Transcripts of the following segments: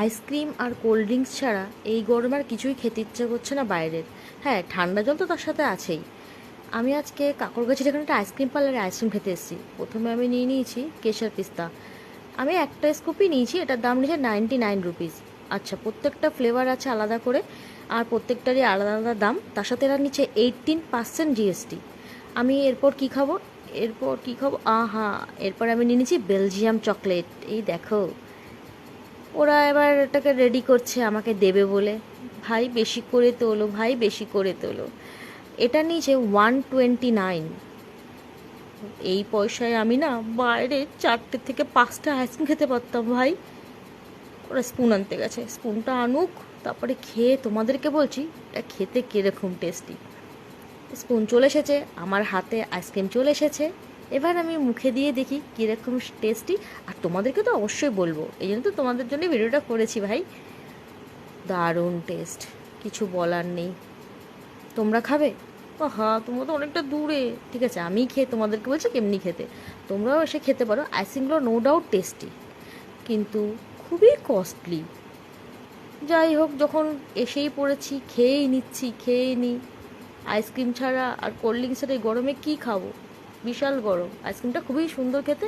Ice cream আর cold drinks ছাড়া এই গরমে আর কিছুই খেতে ইচ্ছে করছে না বাইরের। হ্যাঁ ঠান্ডা জল তো তার সাথে আছেই। আমি আজকে কাকরগাছির এখানে একটা আইসক্রিম পার্লারে আইসক্রিম খেতে এসেছি। প্রথমে আমি নিয়ে নিয়েছি কেশর পিস্তা। আমি একটা স্কুপই নিয়েছি, এটার দাম নিয়েছে নাইনটি নাইন রুপিস। আচ্ছা প্রত্যেকটা ফ্লেভার আছে আলাদা করে, আর প্রত্যেকটারই আলাদা আলাদা দাম। তার সাথে এরা নিচ্ছে এইটিন পার্সেন্ট জিএসটি। আমি এরপর কি খাব? এরপর কি খাব? আহা, এরপর আমি নিয়ে নিয়েছি বেলজিয়াম চকলেট। এই দেখো। ওরা এবার এটাকে রেডি করছে, আমাকে দেবে বলে। ভাই, বেশি করে তোলো, ভাই, বেশি করে তোলো। এটা নিয়েছে ওয়ান টোয়েন্টি নাইন এই পয়সায় আমি না বাইরে চারটে থেকে পাঁচটা আইসক্রিম খেতে পারতাম, ভাই। ওরা স্পুন আনতে গেছে। স্পুনটা আনুক, তারপরে খেয়ে তোমাদেরকে বলছি, এটা খেতে কীরকম টেস্টি স্পুন চলে এসেছে, আমার হাতে আইসক্রিম চলে এসেছে। এবার আমি মুখে দিয়ে দেখি কীরকম টেস্টি আর তোমাদেরকে তো অবশ্যই বলব। এই জন্য তো তোমাদের জন্য ভিডিওটা করেছি ভাই। দারুণ টেস্ট কিছু বলার নেই। তোমরা খাবে? ও হ্যাঁ তোমরা তো অনেকটা দূরে। ঠিক আছে আমি খেয়ে, তোমাদেরকে বলছি কেমনি খেতে। তোমরাও এসে খেতে পারো আইসক্রিমগুলো নো ডাউট টেস্টি কিন্তু খুবই কস্টলি যাই হোক, যখন এসেই পড়েছি, খেয়েই নিচ্ছি, খেয়েই নিই আইসক্রিম ছাড়া আর কোল্ড ড্রিঙ্কস ছাড়া এই গরমে কী খাব? বিশাল গরম। আইসক্রিমটা খুবই সুন্দর খেতে।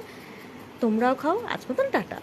তোমরাও খাও। আজ মতন টাটা।